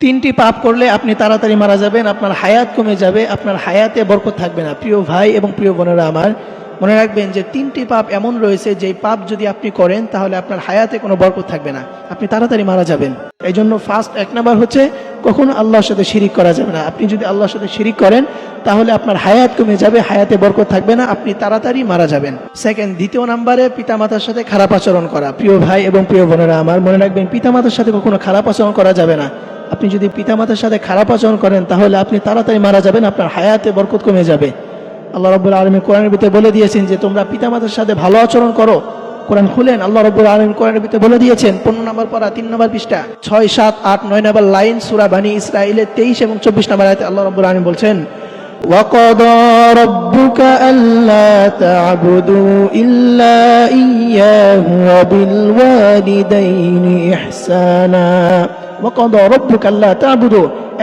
তিনটি পাপ করলে আপনি তাড়াতাড়ি মারা যাবেন, আপনার হায়াত কমে যাবে, আপনার হায়াতে বরকত থাকবে না। প্রিয় ভাই এবং প্রিয় বোনেরা আমার, মনে রাখবেন যে তিনটি পাপ এমন রয়েছে যে পাপ যদি আপনি করেন, তাহলে আপনার হায়াতে কোনো বরকত থাকবে না। আপনি তাড়াতাড়ি মারা যাবেন। এই জন্য ফার্স্ট এক নাম্বার হচ্ছে, কখনো আল্লাহর সাথে শিরিক করা যাবে না। আপনি যদি আল্লাহর সাথে শিরিক করেন, তাহলে আপনার হায়াত কমে যাবে, হায়াতে বরকত থাকবে না, আপনি তাড়াতাড়ি মারা যাবেন। সেকেন্ড দ্বিতীয় নাম্বারে পিতামাতার সাথে খারাপ আচরণ করা। প্রিয় ভাই এবং প্রিয় বোনেরা আমার, মনে রাখবেন পিতামাতার সাথে কখনো খারাপ আচরণ করা যাবে না। আপনি যদি পিতামাতার সাথে খারাপ আচরণ করেন তাহলে আপনি তাড়াতাড়ি মারা যাবেন আপনার হায়াতে বরকত কমে যাবে আল্লাহ রব্বুল আলমী কোরআনের ভিতরে বলে দিয়েছেন যে তোমরা পিতামাতার সাথে ভালো আচরণ করো কোরআন খুলেন আল্লাহ রব্বুল আলমী কোরআনের ভিতরে বলে দিয়েছেন পনেরো নম্বর পড়া তিন নম্বর পৃষ্ঠা ছয় সাত আট নয় নম্বর লাইন সুরা বানী ইসরায়েলের তেইশ এবং চব্বিশ নম্বর আয়তে আল্লাহ রব্বুল আলমী বলছেন وقضى ربك ألا تعبدوا إلا إياه وبالوالدين إحسانا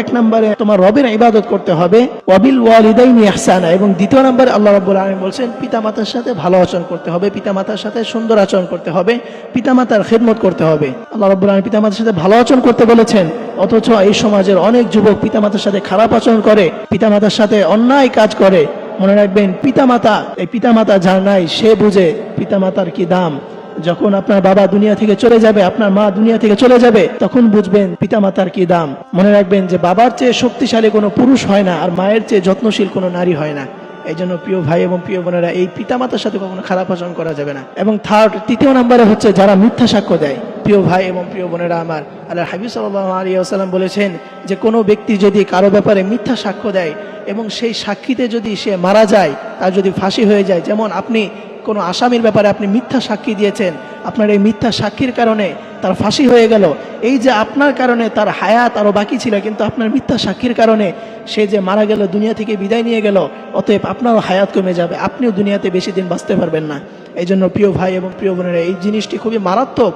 এক নম্বরে তোমার রবের ইবাদত করতে হবে। ওয়াবিল ওয়ালিদাইনি ইহসানা। এবং দ্বিতীয় নম্বরে আল্লাহ রাব্বুল আলামিন বলছেন, পিতামাতার সাথে ভালো আচরণ করতে হবে, পিতামাতার সাথে সুন্দর আচরণ করতে হবে, পিতামাতার খেদমত করতে হবে। আল্লাহ রাব্বুল আলামিন পিতামাতার সাথে ভালো আচরণ করতে বলেছেন, অথচ এই সমাজের অনেক যুবক পিতামাতার সাথে খারাপ আচরণ করে, পিতামাতার সাথে অন্যায় কাজ করে। মনে রাখবেন, পিতামাতা, এই পিতামাতা যার নাই, সে বুঝে পিতামাতার কি দাম। যখন আপনার বাবা দুনিয়া থেকে চলে যাবে, আপনার মা দুনিয়া থেকে চলে যাবে, তখন বুঝবেন পিতামাতার কি দাম। মনে রাখবেন যে বাবার চেয়ে শক্তিশালী কোনো পুরুষ হয় না, আর মায়ের চেয়ে যত্নশীল কোনো নারী হয় না। এই জন্য প্রিয় ভাই এবং প্রিয় বোনেরা, এই পিতামাতার সাথে কখনো খারাপ আচরণ করা যাবে না। এবং থার্ড তৃতীয় নম্বরে হচ্ছে যারা মিথ্যা সাক্ষ্য দেয়। প্রিয় ভাই এবং প্রিয় বোনেরা আমার আল্লাহ হাবিব সাল্লাহ আলী আসাল্লাম বলেছেন যে কোনো ব্যক্তি যদি কারও ব্যাপারে মিথ্যা সাক্ষ্য দেয় এবং সেই সাক্ষীতে যদি সে মারা যায়, তার যদি ফাঁসি হয়ে যায়, যেমন আপনি কোনো আসামির ব্যাপারে আপনি মিথ্যা সাক্ষী দিয়েছেন, আপনার এই মিথ্যা সাক্ষীর কারণে তার ফাঁসি হয়ে গেল। এই যে আপনার কারণে তার হায়াত আরও বাকি ছিল, কিন্তু আপনার মিথ্যা সাক্ষীর কারণে সে যে মারা গেল, দুনিয়া থেকে বিদায় নিয়ে গেল, অতএব আপনারও হায়াত কমে যাবে। আপনিও দুনিয়াতে বেশি দিন বাঁচতে পারবেন না। এই জন্য প্রিয় ভাই এবং প্রিয় বোনেরা, এই জিনিসটি খুবই মারাত্মক।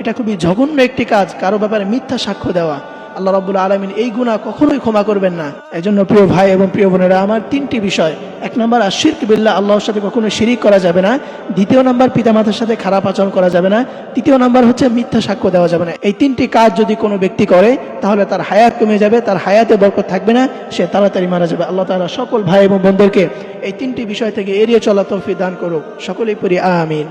এটা খুবই জঘন্য একটি কাজ, কারও ব্যাপারে মিথ্যা সাক্ষ্য দেওয়া। আল্লাহ রাব্বুল আলমিন এই গুণা কখনোই ক্ষমা করবেন না। এই জন্য প্রিয় ভাই এবং প্রিয় বোনেরা, আমার তিনটি বিষয়। এক নম্বর আশির্ক বিল্লাহ, আল্লাহর সাথে কখনো শিরিক করা যাবে না। দ্বিতীয় নম্বর, পিতামাতার সাথে খারাপ আচরণ করা যাবে না। তৃতীয় নম্বর হচ্ছে মিথ্যা সাক্ষ্য দেওয়া যাবে না। এই তিনটি কাজ যদি কোনো ব্যক্তি করে, তাহলে তার হায়াত কমে যাবে, তার হায়াতে বরকত থাকবে না, সে তাড়াতাড়ি মারা যাবে। আল্লাহ তাআলা সকল ভাই এবং বোনদেরকে এই তিনটি বিষয় থেকে এড়িয়ে চলা তৌফিক দান করুক। সকলেই পড়ি, আমিন।